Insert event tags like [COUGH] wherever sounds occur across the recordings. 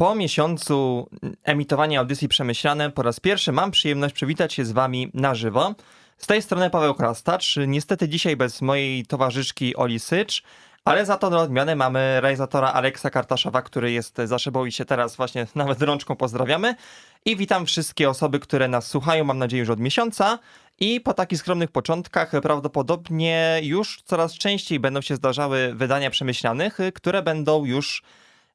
Po miesiącu emitowania audycji Przemyślane po raz pierwszy mam przyjemność przywitać się z wami na żywo. Z tej strony Paweł Krastacz. Niestety dzisiaj bez mojej towarzyszki Oli Sycz, ale za to na odmianę mamy realizatora Aleksa Kartaszowa, który jest za szybą i się teraz właśnie [LAUGHS] nawet rączką pozdrawiamy. I witam wszystkie osoby, które nas słuchają, mam nadzieję, już od miesiąca. I po takich skromnych początkach prawdopodobnie już coraz częściej będą się zdarzały wydania przemyślanych, które będą już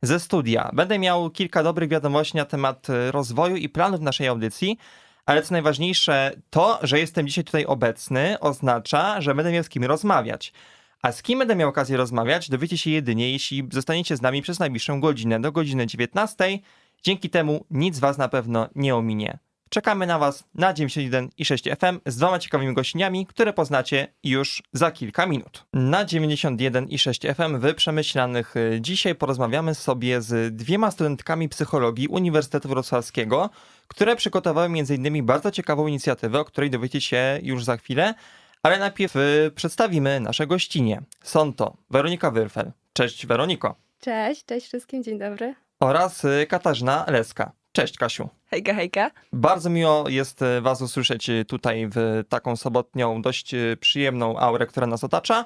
ze studia. Będę miał kilka dobrych wiadomości na temat e, rozwoju i planów naszej audycji, ale co najważniejsze, to, że jestem dzisiaj tutaj obecny, oznacza, że będę miał z kim rozmawiać. A z kim będę miał okazję rozmawiać, dowiecie się jedynie, jeśli zostaniecie z nami przez najbliższą godzinę do godziny 19. Dzięki temu nic was na pewno nie ominie. Czekamy na Was na 91 i 6 FM z dwoma ciekawymi gościniami, które poznacie już za kilka minut. Na 91 i 6 FM wy przemyślanych y, dzisiaj porozmawiamy sobie z dwiema studentkami psychologii Uniwersytetu Wrocławskiego, które przygotowały m.in. bardzo ciekawą inicjatywę, o której dowiecie się już za chwilę, ale najpierw y, przedstawimy nasze gościnie. Są to Weronika Wyrfel. Cześć Weroniko. Cześć, cześć wszystkim, dzień dobry. Oraz y, Katarzyna Leska. Cześć Kasiu. Hejka, hejka. Bardzo miło jest e, Was usłyszeć e, tutaj w taką sobotnią, dość e, przyjemną aurę, która nas otacza.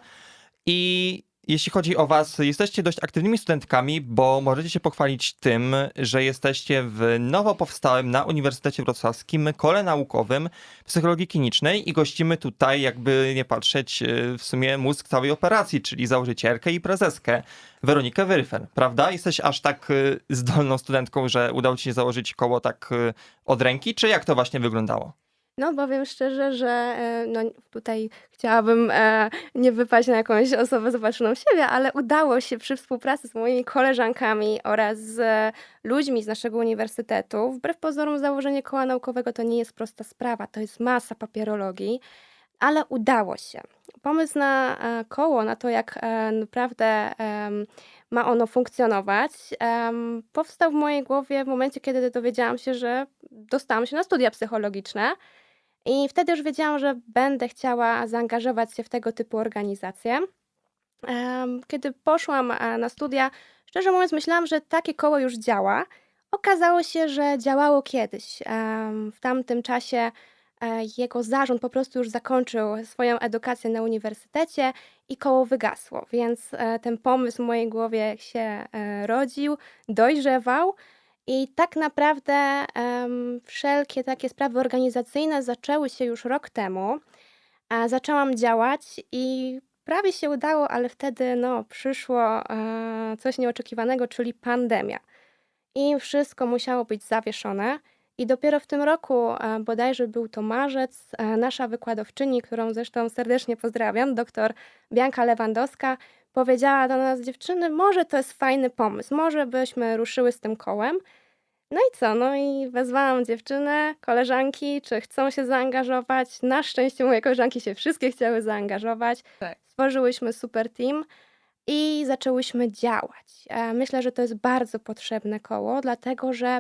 I jeśli chodzi o Was, jesteście dość aktywnymi studentkami, bo możecie się pochwalić tym, że jesteście w nowo powstałym na Uniwersytecie Wrocławskim kole naukowym psychologii klinicznej i gościmy tutaj, jakby nie patrzeć, w sumie mózg całej operacji, czyli założycielkę i prezeskę Weronikę Wyryfel, prawda? Jesteś aż tak zdolną studentką, że udało Ci się założyć koło tak od ręki, czy jak to właśnie wyglądało? No, powiem szczerze, że e, no, tutaj chciałabym e, nie wypaść na jakąś osobę zobaczoną siebie, ale udało się przy współpracy z moimi koleżankami oraz z ludźmi z naszego uniwersytetu. Wbrew pozorom, założenie koła naukowego to nie jest prosta sprawa, to jest masa papierologii, ale udało się. Pomysł na e, koło, na to, jak naprawdę ma ono funkcjonować, powstał w mojej głowie w momencie, kiedy dowiedziałam się, że dostałam się na studia psychologiczne. I wtedy już wiedziałam, że będę chciała zaangażować się w tego typu organizacje. Kiedy poszłam e, na studia, szczerze mówiąc, myślałam, że takie koło już działa. Okazało się, że działało kiedyś. W tamtym czasie e, jego zarząd po prostu już zakończył swoją edukację na uniwersytecie i koło wygasło, więc e, ten pomysł w mojej głowie się rodził, dojrzewał. I tak naprawdę wszelkie takie sprawy organizacyjne zaczęły się już rok temu. A zaczęłam działać i prawie się udało, ale wtedy no, przyszło e, coś nieoczekiwanego, czyli pandemia. I wszystko musiało być zawieszone. I dopiero w tym roku, e, bodajże był to marzec, e, nasza wykładowczyni, którą zresztą serdecznie pozdrawiam, doktor Bianka Lewandowska, powiedziała do nas, dziewczyny, może to jest fajny pomysł, może byśmy ruszyły z tym kołem. No i co? No i wezwałam dziewczynę, koleżanki, czy chcą się zaangażować. Na szczęście moje koleżanki się wszystkie chciały zaangażować. Tak. Stworzyłyśmy super team i zaczęłyśmy działać. E, myślę, że to jest bardzo potrzebne koło, dlatego że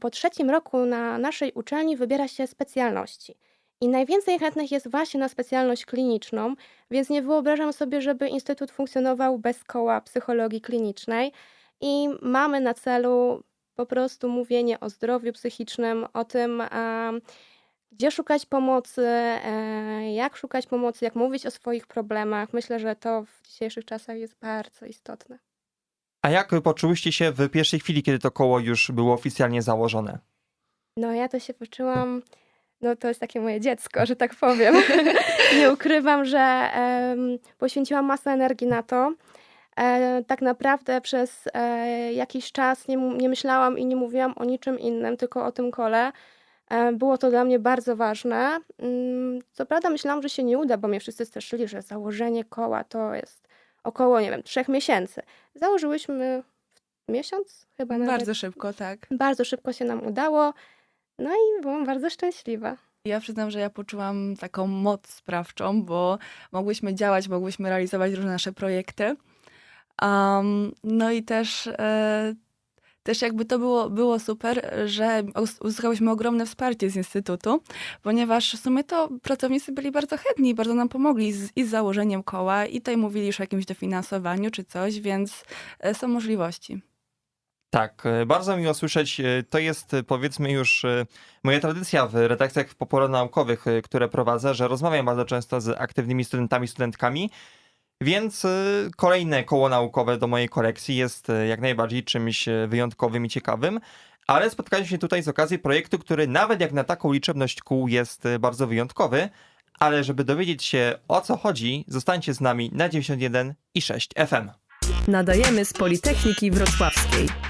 po trzecim roku na naszej uczelni wybiera się specjalności. I najwięcej chętnych jest właśnie na specjalność kliniczną, więc nie wyobrażam sobie, żeby instytut funkcjonował bez koła psychologii klinicznej. I mamy na celu po prostu mówienie o zdrowiu psychicznym, o tym, gdzie szukać pomocy, e, jak szukać pomocy, jak mówić o swoich problemach. Myślę, że to w dzisiejszych czasach jest bardzo istotne. A jak poczułyście się w pierwszej chwili, kiedy to koło już było oficjalnie założone? No, ja to się poczułam. No, to jest takie moje dziecko, że tak powiem. [LAUGHS] Nie ukrywam, że um, poświęciłam masę energii na to. E, tak naprawdę przez e, jakiś czas nie, nie myślałam i nie mówiłam o niczym innym, tylko o tym kole. E, było to dla mnie bardzo ważne. Mm, co prawda myślałam, że się nie uda, bo mnie wszyscy straszyli, że założenie koła to jest około, nie wiem, trzech miesięcy. Założyłyśmy miesiąc chyba nawet. Bardzo szybko, tak. Bardzo szybko się nam udało. No i byłam bardzo szczęśliwa. Ja przyznam, że ja poczułam taką moc sprawczą, bo mogłyśmy działać, mogłyśmy realizować różne nasze projekty. Um, no i też, e, też jakby to było, było super, że uzyskałyśmy ogromne wsparcie z Instytutu, ponieważ w sumie to pracownicy byli bardzo chętni, bardzo nam pomogli z, i z założeniem koła i tutaj mówili już o jakimś dofinansowaniu czy coś, więc e, są możliwości. Tak, e, bardzo miło słyszeć. E, To jest powiedzmy już moja tradycja w redakcjach popularnaukowych, które prowadzę, że rozmawiam bardzo często z aktywnymi studentami, studentkami. Więc e, kolejne koło naukowe do mojej kolekcji jest e, jak najbardziej czymś e, wyjątkowym i ciekawym. Ale spotkaliśmy się tutaj z okazji projektu, który nawet jak na taką liczebność kół jest bardzo wyjątkowy. Ale żeby dowiedzieć się o co chodzi, zostańcie z nami na 91 i 6 FM. Nadajemy z Politechniki Wrocławskiej.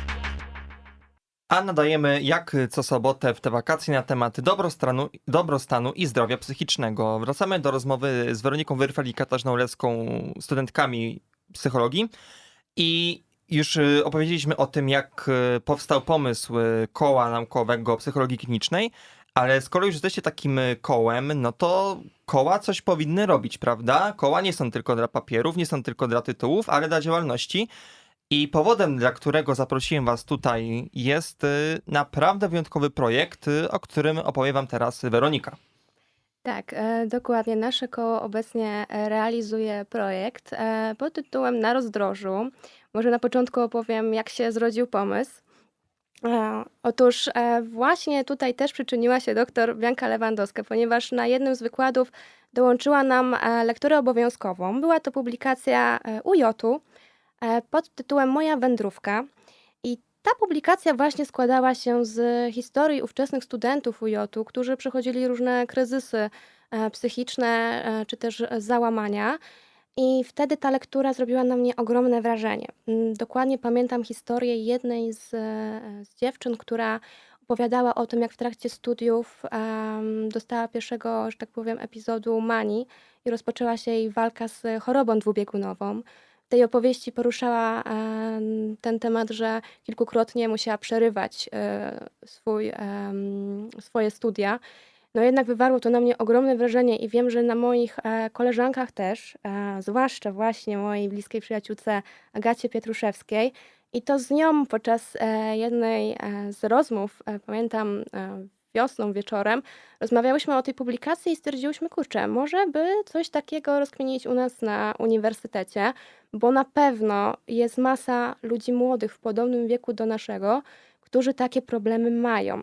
A nadajemy jak co sobotę w te wakacje na temat dobrostanu, dobrostanu i zdrowia psychicznego. Wracamy do rozmowy z Weroniką Wyrfel i Katarzyną Leską, studentkami psychologii. I już y, opowiedzieliśmy o tym, jak y, powstał pomysł y, koła naukowego psychologii klinicznej, ale skoro już jesteście takim kołem, no to koła coś powinny robić, prawda? Koła nie są tylko dla papierów, nie są tylko dla tytułów, ale dla działalności. I powodem, dla którego zaprosiłem Was tutaj, jest y, naprawdę wyjątkowy projekt, y, o którym opowie Wam teraz Weronika. Tak, e, dokładnie. Nasze koło obecnie realizuje projekt e, pod tytułem Na rozdrożu. Może na początku opowiem, jak się zrodził pomysł. E, Otóż właśnie tutaj też przyczyniła się doktor Bianka Lewandowska, ponieważ na jednym z wykładów dołączyła nam lekturę obowiązkową. Była to publikacja UJ-u pod tytułem Moja wędrówka. I ta publikacja właśnie składała się z historii ówczesnych studentów UJ-u, którzy przechodzili różne kryzysy e, psychiczne e, czy też załamania. I wtedy ta lektura zrobiła na mnie ogromne wrażenie. Mm, Dokładnie pamiętam historię jednej z, e, z dziewczyn, która opowiadała o tym, jak w trakcie studiów em, dostała pierwszego, że tak powiem, epizodu manii i rozpoczęła się jej walka z chorobą dwubiegunową. Tej opowieści poruszała em, ten temat, że kilkukrotnie musiała przerywać e, swój, em, swoje studia. No jednak wywarło to na mnie ogromne wrażenie i wiem, że na moich e, koleżankach też, e, zwłaszcza właśnie mojej bliskiej przyjaciółce Agacie Pietruszewskiej. I to z nią podczas e, jednej e, z rozmów, e, pamiętam e, wiosną, wieczorem, rozmawiałyśmy o tej publikacji i stwierdziłyśmy, kurczę, może by coś takiego rozkminić u nas na uniwersytecie, bo na pewno jest masa ludzi młodych w podobnym wieku do naszego, którzy takie problemy mają.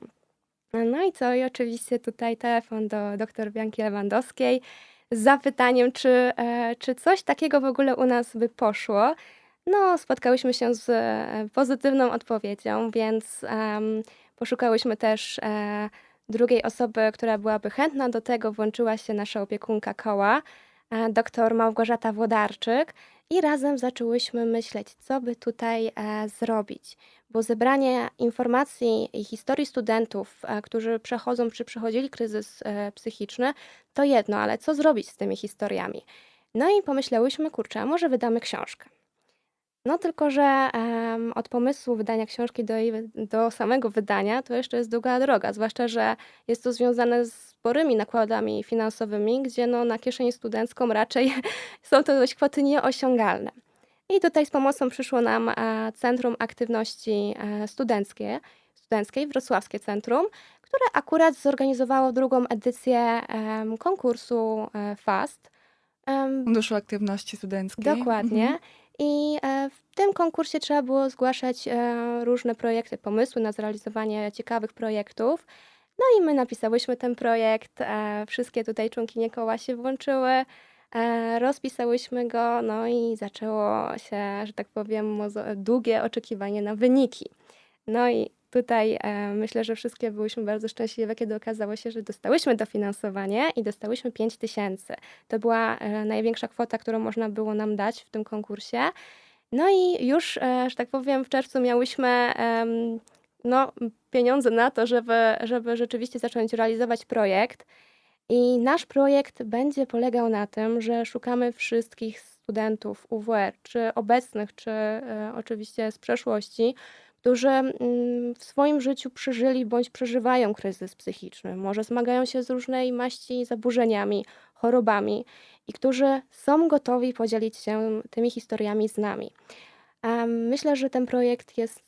No i co? I oczywiście tutaj telefon do dr Bianki Lewandowskiej z zapytaniem, czy, e, czy coś takiego w ogóle u nas by poszło. No, spotkałyśmy się z e, pozytywną odpowiedzią, więc em, poszukałyśmy też e, drugiej osoby, która byłaby chętna do tego. Włączyła się nasza opiekunka koła, e, dr Małgorzata Włodarczyk i razem zaczęłyśmy myśleć, co by tutaj e, zrobić bo zebranie informacji i historii studentów, e, którzy przechodzą czy przechodzili kryzys e, psychiczny, to jedno, ale co zrobić z tymi historiami? No i pomyślałyśmy, kurczę, może wydamy książkę. No tylko, że em, od pomysłu wydania książki do, jej- do samego wydania to jeszcze jest długa droga, zwłaszcza, że jest to związane z sporymi nakładami finansowymi, gdzie no, na kieszeń studencką raczej [LAUGHS] są to dość kwoty nieosiągalne. I tutaj z pomocą przyszło nam e, Centrum Aktywności e, Studenckie, Studenckiej, Wrocławskie Centrum, które akurat zorganizowało drugą edycję konkursu e, FAST. Funduszu Aktywności Studenckiej. Dokładnie. Mhm. I e, w tym konkursie trzeba było zgłaszać e, różne projekty, pomysły na zrealizowanie ciekawych projektów. No i my napisałyśmy ten projekt, e, wszystkie tutaj członkinie koła się włączyły, rozpisałyśmy go, no i zaczęło się, że tak powiem, długie oczekiwanie na wyniki. No i tutaj e, myślę, że wszystkie byłyśmy bardzo szczęśliwe, kiedy okazało się, że dostałyśmy dofinansowanie i dostałyśmy 5 tysięcy. To była e, największa kwota, którą można było nam dać w tym konkursie. No i już, e, że tak powiem, w czerwcu miałyśmy no, pieniądze na to, żeby, żeby rzeczywiście zacząć realizować projekt. I nasz projekt będzie polegał na tym, że szukamy wszystkich studentów UWR, czy obecnych, czy oczywiście z przeszłości, którzy mm, w swoim życiu przeżyli bądź przeżywają kryzys psychiczny, może zmagają się z różnej maści zaburzeniami, chorobami i którzy są gotowi podzielić się tymi historiami z nami. Myślę, że ten projekt jest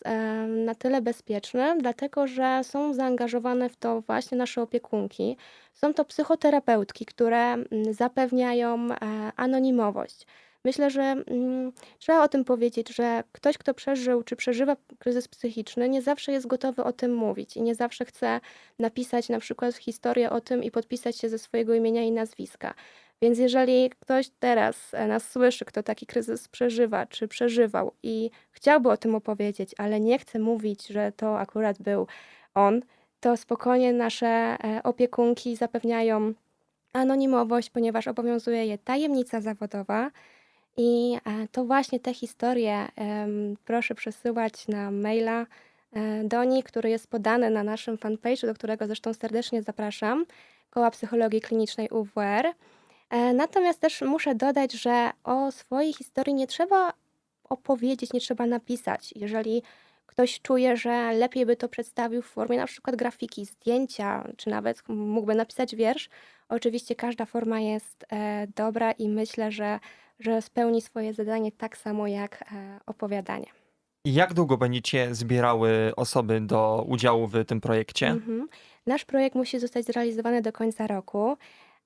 na tyle bezpieczny, dlatego że są zaangażowane w to właśnie nasze opiekunki. Są to psychoterapeutki, które mm, zapewniają e, anonimowość. Myślę, że mm, trzeba o tym powiedzieć, że ktoś, kto przeżył czy przeżywa kryzys psychiczny, nie zawsze jest gotowy o tym mówić i nie zawsze chce napisać na przykład historię o tym i podpisać się ze swojego imienia i nazwiska. Więc jeżeli ktoś teraz e, nas słyszy, kto taki kryzys przeżywa czy przeżywał i chciałby o tym opowiedzieć, ale nie chce mówić, że to akurat był on, to spokojnie nasze e, opiekunki zapewniają anonimowość, ponieważ obowiązuje je tajemnica zawodowa. I e, to właśnie te historie proszę przesyłać na maila e, do nich, który jest podany na naszym fanpage'u, do którego zresztą serdecznie zapraszam, Koła Psychologii Klinicznej UWR. E, Natomiast też muszę dodać, że o swojej historii nie trzeba opowiedzieć, nie trzeba napisać. Jeżeli ktoś czuje, że lepiej by to przedstawił w formie na przykład grafiki, zdjęcia, czy nawet mógłby napisać wiersz, oczywiście każda forma jest dobra i myślę, że, że spełni swoje zadanie tak samo jak e, opowiadanie. Jak długo będziecie zbierały osoby do udziału w tym projekcie? Mhm. Nasz projekt musi zostać zrealizowany do końca roku.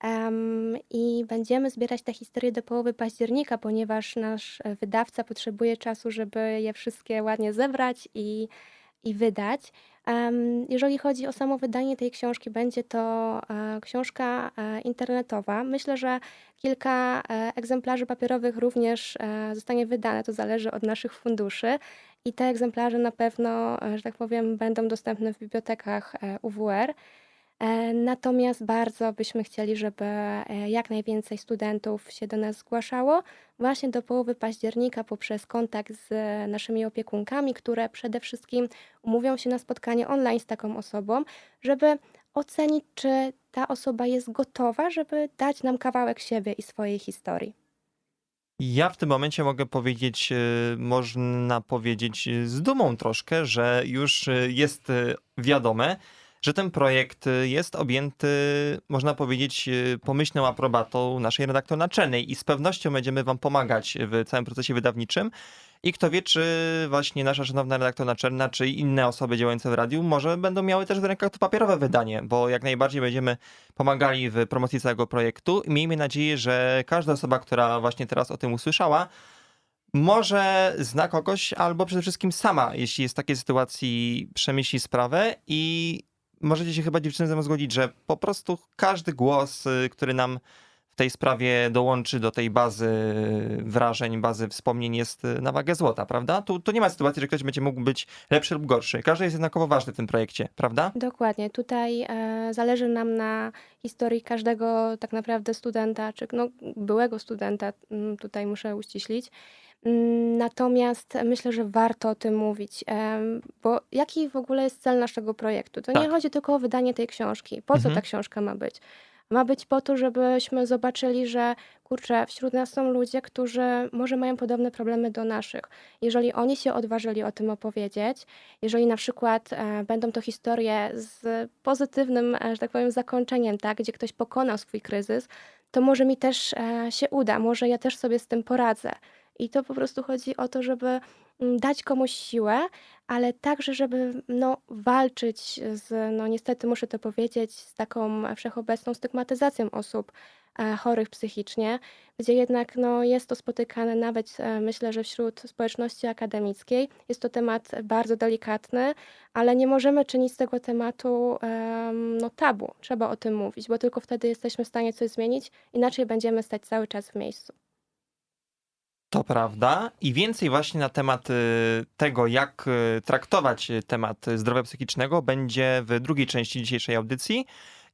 em, I będziemy zbierać te historie do połowy października, ponieważ nasz e, wydawca potrzebuje czasu, żeby je wszystkie ładnie zebrać i, i wydać. Jeżeli chodzi o samo wydanie tej książki, będzie to e, książka e, internetowa. Myślę, że kilka e, egzemplarzy papierowych również zostanie wydane. To zależy od naszych funduszy. I te egzemplarze na pewno, że tak powiem, będą dostępne w bibliotekach UWR. E, Natomiast bardzo byśmy chcieli, żeby e, jak najwięcej studentów się do nas zgłaszało właśnie do połowy października poprzez kontakt z e, naszymi opiekunkami, które przede wszystkim umówią się na spotkanie online z taką osobą, żeby ocenić, czy ta osoba jest gotowa, żeby dać nam kawałek siebie i swojej historii. Ja w tym momencie mogę powiedzieć, można powiedzieć z dumą troszkę, że już jest wiadome, że ten projekt e, jest objęty, można powiedzieć, e, pomyślną aprobatą naszej redaktor naczelnej i z pewnością będziemy Wam pomagać w całym procesie wydawniczym. I kto wie, czy właśnie nasza szanowna redaktor naczelna, czy inne osoby działające w radiu, może będą miały też w rękach to papierowe wydanie, bo jak najbardziej będziemy pomagali w promocji całego projektu miejmy nadzieję, że każda osoba, która właśnie teraz o tym usłyszała, może zna kogoś, albo przede wszystkim sama, jeśli jest w takiej sytuacji, przemyśli sprawę i możecie się chyba dziewczyny ze mną zgodzić, że po prostu każdy głos, y, który nam w tej sprawie dołączy do tej bazy wrażeń, bazy wspomnień jest y, na wagę złota, prawda? Tu, tu nie ma sytuacji, że ktoś będzie mógł być lepszy lub gorszy. Każdy jest jednakowo ważny w tym projekcie, prawda? Dokładnie. Tutaj e, zależy nam na historii każdego tak naprawdę studenta, czy no, byłego studenta, mm, tutaj muszę uściślić. Natomiast myślę, że warto o tym mówić, em, bo jaki w ogóle jest cel naszego projektu? To nie Tak. chodzi tylko o wydanie tej książki. Po co Mhm. ta książka ma być? Ma być po to, żebyśmy zobaczyli, że kurczę, wśród nas są ludzie, którzy może mają podobne problemy do naszych. Jeżeli oni się odważyli o tym opowiedzieć, jeżeli na przykład e, będą to historie z pozytywnym, e, że tak powiem, zakończeniem, tak, gdzie ktoś pokonał swój kryzys, to może mi też e, się uda, może ja też sobie z tym poradzę. I to po prostu chodzi o to, żeby mm, dać komuś siłę, ale także, żeby no, walczyć z, no niestety muszę to powiedzieć, z taką wszechobecną stygmatyzacją osób e, chorych psychicznie, gdzie jednak no, jest to spotykane nawet e, myślę, że wśród społeczności akademickiej. Jest to temat bardzo delikatny, ale nie możemy czynić z tego tematu em, no, tabu. Trzeba o tym mówić, bo tylko wtedy jesteśmy w stanie coś zmienić, inaczej będziemy stać cały czas w miejscu. To prawda. I więcej właśnie na temat y, tego, jak y, traktować y, temat zdrowia psychicznego, będzie w drugiej części dzisiejszej audycji.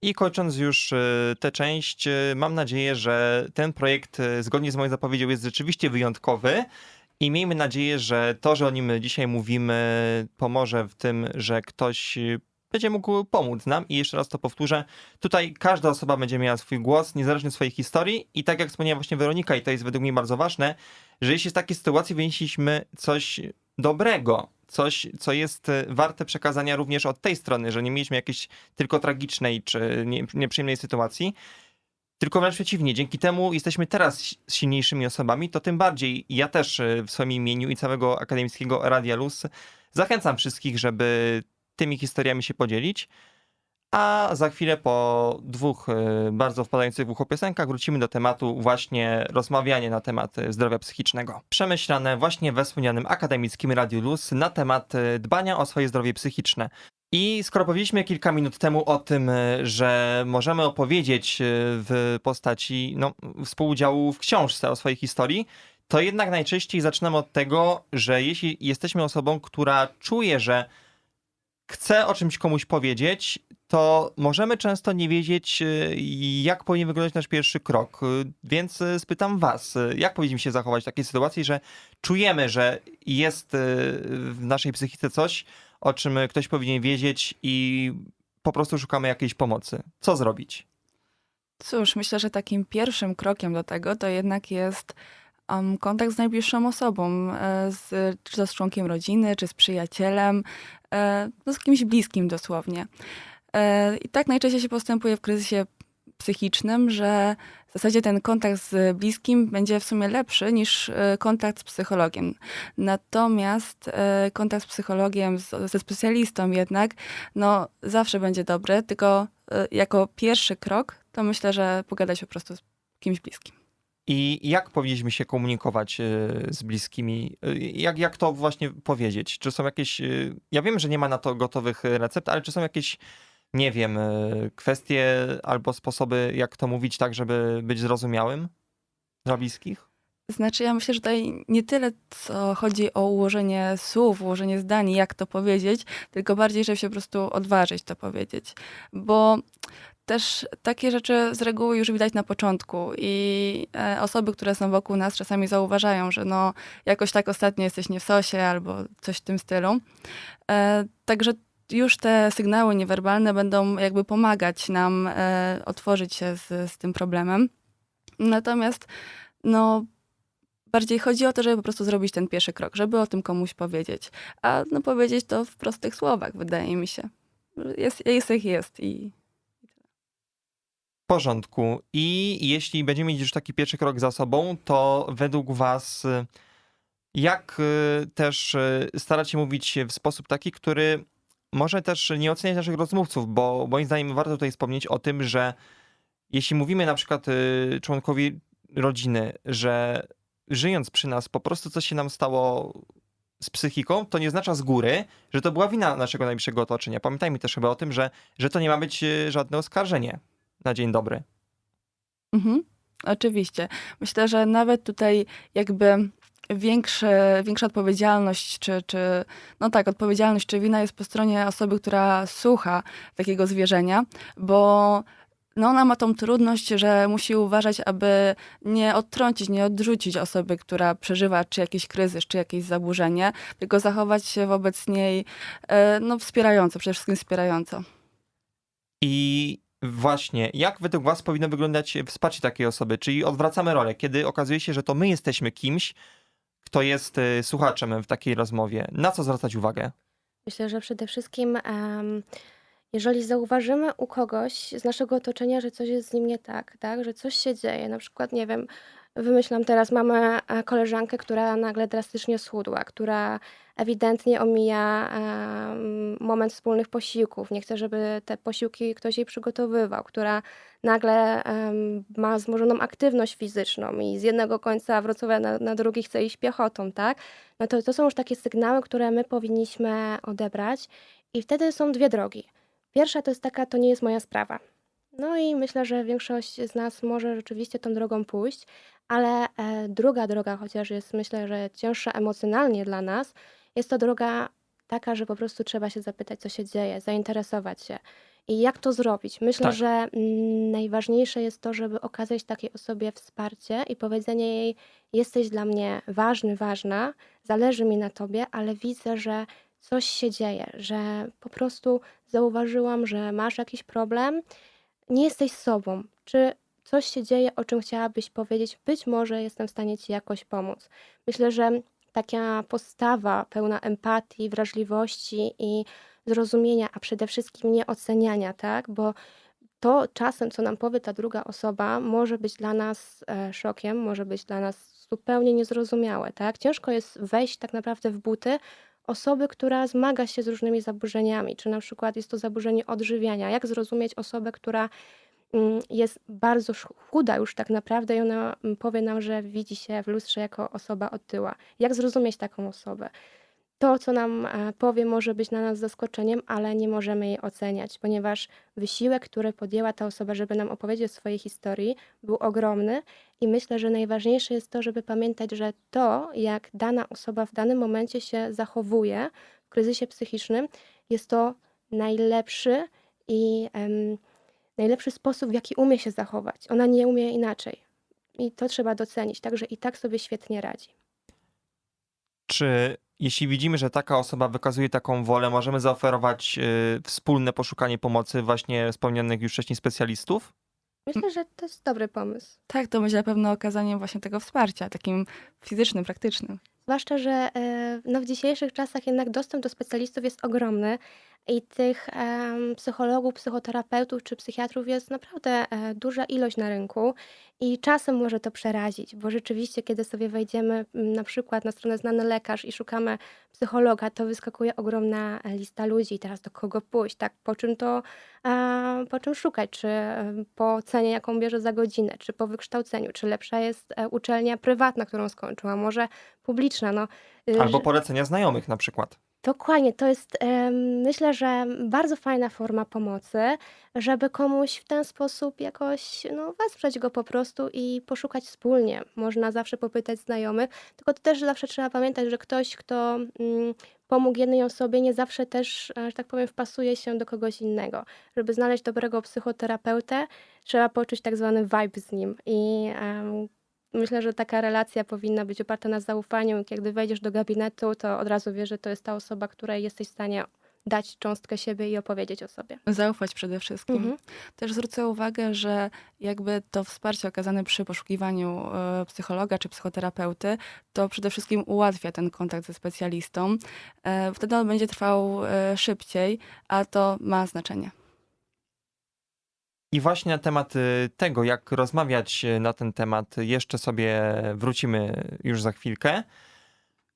I kończąc już tę część, mam nadzieję, że ten projekt, zgodnie z moją zapowiedzią, jest rzeczywiście wyjątkowy. I miejmy nadzieję, że to, że o nim dzisiaj mówimy, pomoże w tym, że ktoś będzie mógł pomóc nam. I jeszcze raz to powtórzę, tutaj każda osoba będzie miała swój głos, niezależnie od swojej historii. I tak jak wspomniała właśnie Weronika, i to jest według mnie bardzo ważne, że jeśli z takiej sytuacji wynieśliśmy coś dobrego, coś, co jest e, warte przekazania również od tej strony, że nie mieliśmy jakiejś tylko tragicznej czy nie- nieprzyjemnej sytuacji, tylko wręcz przeciwnie, dzięki temu jesteśmy teraz si- silniejszymi osobami, to tym bardziej ja też e, w swoim imieniu i całego akademickiego Radia Luz zachęcam wszystkich, żeby tymi historiami się podzielić. A za chwilę po dwóch y, bardzo wpadających w ucho piosenkach wrócimy do tematu właśnie rozmawiania na temat y, zdrowia psychicznego. Przemyślane właśnie we wspomnianym akademickim Radiu Luz na temat y, dbania o swoje zdrowie psychiczne. I skoro powiedzieliśmy kilka minut temu o tym, że możemy opowiedzieć w postaci no, współudziału w książce o swojej historii, to jednak najczęściej zaczynamy od tego, że jeśli jesteśmy osobą, która czuje, że chce o czymś komuś powiedzieć, to możemy często nie wiedzieć, y, jak powinien wyglądać nasz pierwszy krok. Y, Więc y, spytam Was, jak powinniśmy się zachować w takiej sytuacji, że czujemy, że jest w naszej psychice coś, o czym ktoś powinien wiedzieć i po prostu szukamy jakiejś pomocy. Co zrobić? Cóż, myślę, że takim pierwszym krokiem do tego to jednak jest kontakt z najbliższą osobą, e, z, czy z członkiem rodziny, czy z przyjacielem, e, no z kimś bliskim dosłownie. E, I tak najczęściej się postępuje w kryzysie psychicznym, że w zasadzie ten kontakt z bliskim będzie w sumie lepszy niż kontakt z psychologiem. Natomiast kontakt z psychologiem, ze specjalistą jednak, no zawsze będzie dobry, tylko jako pierwszy krok to myślę, że pogadać po prostu z kimś bliskim. I jak powinniśmy się komunikować y, z bliskimi? Y, Jak, jak to właśnie powiedzieć? Czy są jakieś. y, Ja wiem, że nie ma na to gotowych recept, ale czy są jakieś, nie wiem, kwestie albo sposoby, jak to mówić tak, żeby być zrozumiałym dla bliskich? Znaczy, ja myślę, że tutaj nie tyle co chodzi o ułożenie słów, ułożenie zdań, jak to powiedzieć, tylko bardziej, żeby się po prostu odważyć to powiedzieć. Bo też takie rzeczy z reguły już widać na początku i e, osoby, które są wokół nas czasami zauważają, że no jakoś tak ostatnio jesteś nie w sosie albo coś w tym stylu. E, także już te sygnały niewerbalne będą jakby pomagać nam e, otworzyć się z, z tym problemem. Natomiast no Bardziej chodzi o to, żeby po prostu zrobić ten pierwszy krok, żeby o tym komuś powiedzieć. A no powiedzieć to w prostych słowach, wydaje mi się. Jest, jest jest i porządku. I jeśli będziemy mieć już taki pierwszy krok za sobą, to według Was, y, jak y, też y, starać się mówić w sposób taki, który może też nie oceniać naszych rozmówców, bo moim zdaniem warto tutaj wspomnieć o tym, że jeśli mówimy na przykład członkowi rodziny, że żyjąc przy nas po prostu coś się nam stało z psychiką, to nie oznacza z góry, że to była wina naszego najbliższego otoczenia. Pamiętajmy też chyba o tym, że, że to nie ma być żadne oskarżenie na dzień dobry. Mhm, oczywiście. Myślę, że nawet tutaj jakby większe, większa odpowiedzialność, czy, czy, no tak, odpowiedzialność czy wina jest po stronie osoby, która słucha takiego zwierzenia, bo no ona ma tą trudność, że musi uważać, aby nie odtrącić, nie odrzucić osoby, która przeżywa czy jakiś kryzys, czy jakieś zaburzenie, tylko zachować się wobec niej e, no, wspierająco, przede wszystkim wspierająco. I właśnie, jak według Was powinno wyglądać wsparcie takiej osoby? Czyli odwracamy rolę, kiedy okazuje się, że to my jesteśmy kimś, kto jest y, słuchaczem w takiej rozmowie. Na co zwracać uwagę? Myślę, że przede wszystkim, em, jeżeli zauważymy u kogoś z naszego otoczenia, że coś jest z nim nie tak, tak, że coś się dzieje, na przykład, nie wiem, wymyślam teraz, mamy e, koleżankę, która nagle drastycznie schudła, która ewidentnie omija moment wspólnych posiłków, nie chce, żeby te posiłki ktoś jej przygotowywał, która nagle ma wzmożoną aktywność fizyczną i z jednego końca Wrocławia na, na drugi chce iść piechotą, tak? No to, to są już takie sygnały, które my powinniśmy odebrać i wtedy są dwie drogi. Pierwsza to jest taka, to nie jest moja sprawa. No i myślę, że większość z nas może rzeczywiście tą drogą pójść, ale e, druga droga, chociaż jest myślę, że cięższa emocjonalnie dla nas, jest to droga taka, że po prostu trzeba się zapytać, co się dzieje, zainteresować się. I jak to zrobić? Myślę, Tak. że mm, najważniejsze jest to, żeby okazać takiej osobie wsparcie i powiedzenie jej: Jesteś dla mnie ważny, ważna, zależy mi na tobie, ale widzę, że coś się dzieje, że po prostu zauważyłam, że masz jakiś problem, nie jesteś sobą. Czy coś się dzieje, o czym chciałabyś powiedzieć? Być może jestem w stanie ci jakoś pomóc. Myślę, że taka postawa pełna empatii, wrażliwości i zrozumienia, a przede wszystkim nieoceniania, tak? Bo to czasem, co nam powie ta druga osoba, może być dla nas e, szokiem, może być dla nas zupełnie niezrozumiałe, tak? Ciężko jest wejść tak naprawdę w buty osoby, która zmaga się z różnymi zaburzeniami, czy na przykład jest to zaburzenie odżywiania. Jak zrozumieć osobę, która jest bardzo chuda już tak naprawdę i ona mm, powie nam, że widzi się w lustrze jako osoba otyła. Jak zrozumieć taką osobę? To, co nam e, powie, może być dla nas zaskoczeniem, ale nie możemy jej oceniać, ponieważ wysiłek, który podjęła ta osoba, żeby nam opowiedzieć o swojej historii, był ogromny i myślę, że najważniejsze jest to, żeby pamiętać, że to, jak dana osoba w danym momencie się zachowuje w kryzysie psychicznym, jest to najlepszy i em, najlepszy sposób, w jaki umie się zachować. Ona nie umie inaczej. I to trzeba docenić. Także i tak sobie świetnie radzi. Czy jeśli widzimy, że taka osoba wykazuje taką wolę, możemy zaoferować y, wspólne poszukanie pomocy właśnie wspomnianych już wcześniej specjalistów? Myślę, że to jest dobry pomysł. Tak, to będzie na pewno okazaniem właśnie tego wsparcia, takim fizycznym, praktycznym. Zwłaszcza, że e, no, w dzisiejszych czasach jednak dostęp do specjalistów jest ogromny i tych em, psychologów, psychoterapeutów czy psychiatrów jest naprawdę e, duża ilość na rynku i czasem może to przerazić, bo rzeczywiście, kiedy sobie wejdziemy m, na przykład na stronę znany lekarz i szukamy psychologa, to wyskakuje ogromna e, lista ludzi. I teraz do kogo pójść, tak, po czym to, e, po czym szukać, czy e, po cenie, jaką bierze za godzinę, czy po wykształceniu, czy lepsza jest e, uczelnia prywatna, którą skończył, a może publiczna, no. y, Albo polecenia znajomych na przykład. Dokładnie, to jest myślę, że bardzo fajna forma pomocy, żeby komuś w ten sposób jakoś no, wesprzeć go po prostu i poszukać wspólnie. Można zawsze popytać znajomych, tylko to też zawsze trzeba pamiętać, że ktoś, kto mm, pomógł jednej osobie, nie zawsze też, e, że tak powiem, wpasuje się do kogoś innego. Żeby znaleźć dobrego psychoterapeutę, trzeba poczuć tak zwany vibe z nim i Myślę, że taka relacja powinna być oparta na zaufaniu. Kiedy wejdziesz do gabinetu, to od razu wiesz, że to jest ta osoba, której jesteś w stanie dać cząstkę siebie i opowiedzieć o sobie. Zaufać przede wszystkim. Mhm. Też zwrócę uwagę, że jakby to wsparcie okazane przy poszukiwaniu e, psychologa czy psychoterapeuty, to przede wszystkim ułatwia ten kontakt ze specjalistą. E, Wtedy on będzie trwał e, szybciej, a to ma znaczenie. I właśnie na temat y, tego, jak rozmawiać y, na ten temat, jeszcze sobie wrócimy już za chwilkę.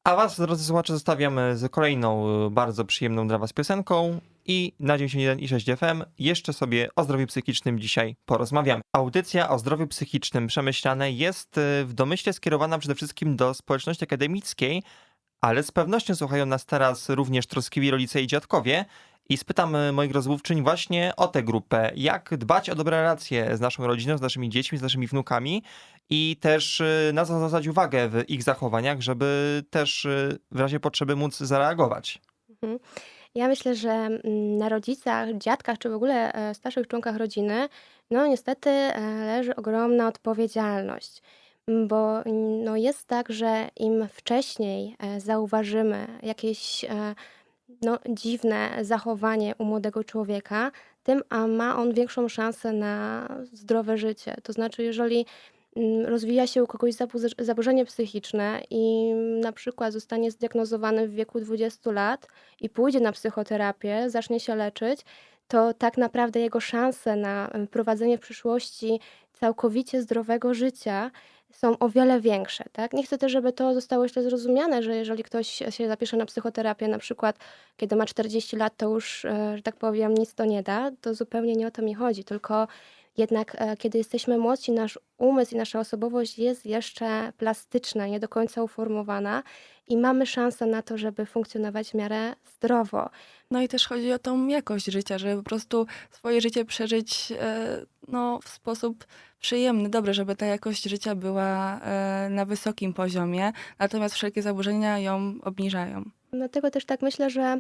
A was, drodzy słuchacze, zostawiam z kolejną y, bardzo przyjemną dla was piosenką i na 91 i 6 FM jeszcze sobie o zdrowiu psychicznym dzisiaj porozmawiamy. Audycja o zdrowiu psychicznym przemyślane jest y, w domyśle skierowana przede wszystkim do społeczności akademickiej, ale z pewnością słuchają nas teraz również troskliwi rodzice i dziadkowie, i spytam e, moich rozmówczyń właśnie o tę grupę. Jak dbać o dobre relacje z naszą rodziną, z naszymi dziećmi, z naszymi wnukami i też e, na co zwracać uwagę w ich zachowaniach, żeby też e, w razie potrzeby móc zareagować. Mhm. Ja myślę, że mm, na rodzicach, dziadkach czy w ogóle starszych członkach rodziny, no niestety leży ogromna odpowiedzialność. Bo mm, no, jest tak, że im wcześniej zauważymy jakieś no, dziwne zachowanie u młodego człowieka, tym a ma on większą szansę na zdrowe życie. To znaczy, jeżeli mm, rozwija się u kogoś zabu- zaburzenie psychiczne i na przykład zostanie zdiagnozowany w wieku 20 lat i pójdzie na psychoterapię, zacznie się leczyć, to tak naprawdę jego szanse na em, prowadzenie w przyszłości całkowicie zdrowego życia są o wiele większe. Tak? Nie chcę też, żeby to zostało źle zrozumiane, że jeżeli ktoś się zapisze na psychoterapię, na przykład kiedy ma 40 lat, to już, e, że tak powiem, nic to nie da, to zupełnie nie o to mi chodzi, tylko jednak e, kiedy jesteśmy młodsi, nasz umysł i nasza osobowość jest jeszcze plastyczna, nie do końca uformowana i mamy szansę na to, żeby funkcjonować w miarę zdrowo. No i też chodzi o tą jakość życia, żeby po prostu swoje życie przeżyć e, no, w sposób przyjemny, dobry, żeby ta jakość życia była e, na wysokim poziomie, natomiast wszelkie zaburzenia ją obniżają. Dlatego też tak myślę, że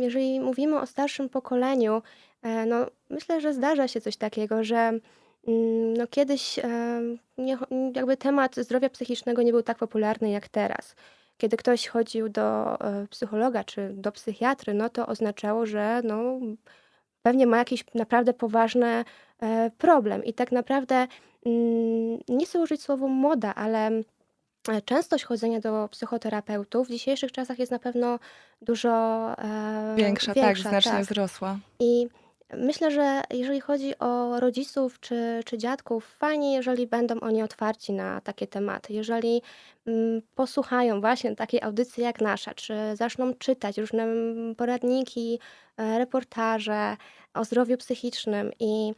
jeżeli mówimy o starszym pokoleniu, no myślę, że zdarza się coś takiego, że mm, no kiedyś em, nie, jakby temat zdrowia psychicznego nie był tak popularny jak teraz. Kiedy ktoś chodził do e, psychologa czy do psychiatry, no to oznaczało, że no, pewnie ma jakiś naprawdę poważny e, problem. I tak naprawdę mm, nie chcę użyć słowa moda, ale e, częstość chodzenia do psychoterapeutów w dzisiejszych czasach jest na pewno dużo e, Większa, tak, znacznie wzrosła. I Myślę, że jeżeli chodzi o rodziców czy, czy dziadków, fajnie, jeżeli będą oni otwarci na takie tematy. Jeżeli mm, posłuchają właśnie takiej audycji jak nasza, czy zaczną czytać różne mm, poradniki, e, reportaże o zdrowiu psychicznym i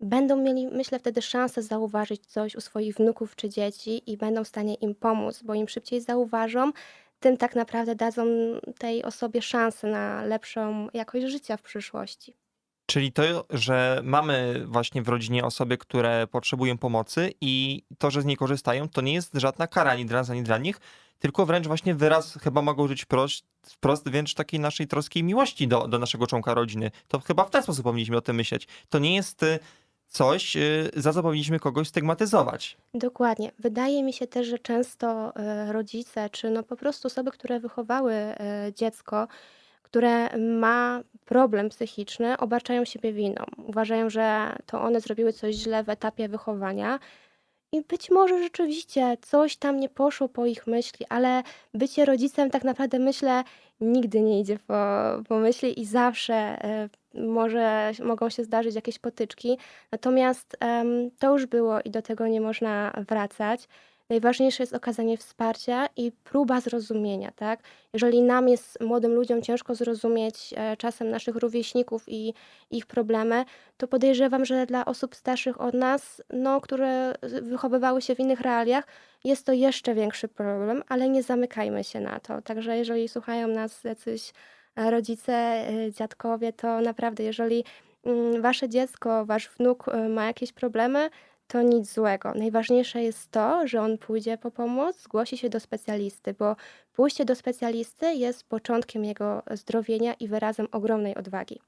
będą mieli, myślę, wtedy szansę zauważyć coś u swoich wnuków czy dzieci i będą w stanie im pomóc, bo im szybciej zauważą, tym tak naprawdę dadzą tej osobie szansę na lepszą jakość życia w przyszłości. Czyli to, że mamy właśnie w rodzinie osoby, które potrzebują pomocy i to, że z niej korzystają, to nie jest żadna kara ani dla nas, ani dla nich, tylko wręcz właśnie wyraz chyba mogą żyć wprost, wprost wręcz takiej naszej troski i miłości do, do naszego członka rodziny. To chyba w ten sposób powinniśmy o tym myśleć. To nie jest y, coś, y, za co powinniśmy kogoś stygmatyzować. Dokładnie. Wydaje mi się też, że często e, rodzice, czy no po prostu osoby, które wychowały dziecko, które ma problem psychiczny, obarczają siebie winą. Uważają, że to one zrobiły coś źle w etapie wychowania. I być może rzeczywiście coś tam nie poszło po ich myśli, ale bycie rodzicem tak naprawdę myślę nigdy nie idzie po, po myśli i zawsze e, może, mogą się zdarzyć jakieś potyczki. Natomiast em, to już było i do tego nie można wracać. Najważniejsze jest okazanie wsparcia i próba zrozumienia, tak? Jeżeli nam jest, młodym ludziom, ciężko zrozumieć e, czasem naszych rówieśników i ich problemy, to podejrzewam, że dla osób starszych od nas, no, które wychowywały się w innych realiach, jest to jeszcze większy problem, ale nie zamykajmy się na to. Także jeżeli słuchają nas jacyś e, rodzice, e, dziadkowie, to naprawdę, jeżeli mm, wasze dziecko, wasz wnuk ma jakieś problemy, to nic złego. Najważniejsze jest to, że on pójdzie po pomoc, zgłosi się do specjalisty, bo pójście do specjalisty jest początkiem jego zdrowienia i wyrazem ogromnej odwagi.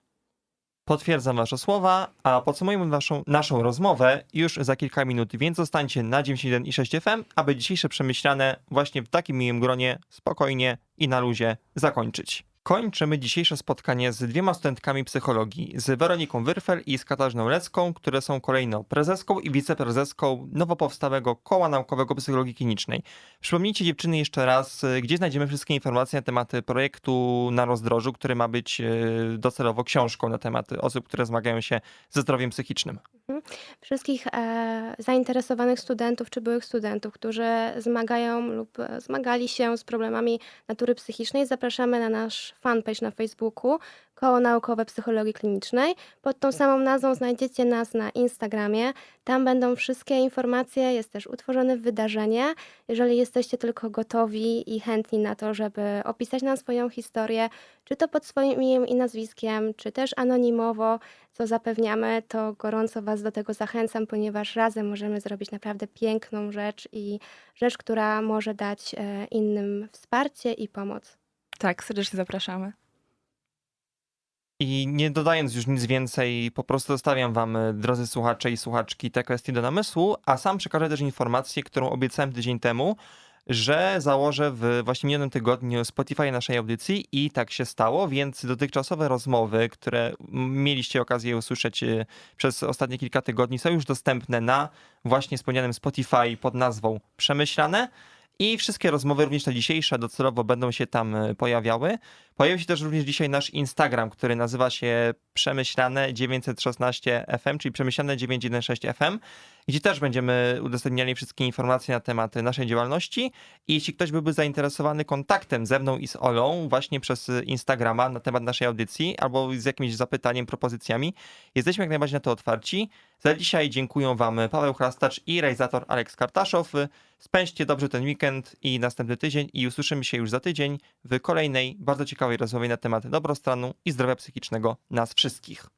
Potwierdzam Wasze słowa, a podsumujemy naszą, naszą rozmowę już za kilka minut, więc zostańcie na 91 i 6 FM, aby dzisiejsze przemyślane właśnie w takim miłym gronie, spokojnie i na luzie zakończyć. Kończymy dzisiejsze spotkanie z dwiema studentkami psychologii, z Weroniką Wyrfel i z Katarzyną Lecką, które są kolejno prezeską i wiceprezeską nowo powstałego Koła Naukowego Psychologii Klinicznej. Przypomnijcie dziewczyny jeszcze raz, y, gdzie znajdziemy wszystkie informacje na tematy projektu na rozdrożu, który ma być y, docelowo książką na tematy osób, które zmagają się ze zdrowiem psychicznym. Wszystkich e, zainteresowanych studentów czy byłych studentów, którzy zmagają lub e, zmagali się z problemami natury psychicznej, zapraszamy na nasz fanpage na Facebooku Koło Naukowe Psychologii Klinicznej. Pod tą samą nazwą znajdziecie nas na Instagramie. Tam będą wszystkie informacje, jest też utworzone wydarzenie. Jeżeli jesteście tylko gotowi i chętni na to, żeby opisać nam swoją historię, czy to pod swoim imieniem i nazwiskiem, czy też anonimowo, co zapewniamy, to gorąco Was do tego zachęcam, ponieważ razem możemy zrobić naprawdę piękną rzecz i rzecz, która może dać e, innym wsparcie i pomoc. Tak, serdecznie zapraszamy. I nie dodając już nic więcej, po prostu zostawiam wam, y, drodzy słuchacze i słuchaczki, te kwestie do namysłu, a sam przekażę też informację, którą obiecałem tydzień temu, że założę w właśnie minionym tygodniu Spotify naszej audycji i tak się stało, więc dotychczasowe rozmowy, które mieliście okazję usłyszeć y, przez ostatnie kilka tygodni, są już dostępne na właśnie wspomnianym Spotify pod nazwą Przemyślane. I wszystkie rozmowy, również te dzisiejsze, docelowo będą się tam y, pojawiały. Pojawił się też również dzisiaj nasz Instagram, który nazywa się Przemyślane 916 FM, czyli Przemyślane 916 FM, gdzie też będziemy udostępniali wszystkie informacje na temat naszej działalności. I jeśli ktoś byłby zainteresowany kontaktem ze mną i z Olą właśnie przez Instagrama na temat naszej audycji, albo z jakimś zapytaniem, propozycjami, jesteśmy jak najbardziej na to otwarci. Za dzisiaj dziękuję Wam Paweł Chrastacz i realizator Aleks Kartaszow. Spędźcie dobrze ten weekend i następny tydzień i usłyszymy się już za tydzień w kolejnej bardzo ciekawej rozmowie na temat dobrostanu i zdrowia psychicznego nas wszystkich.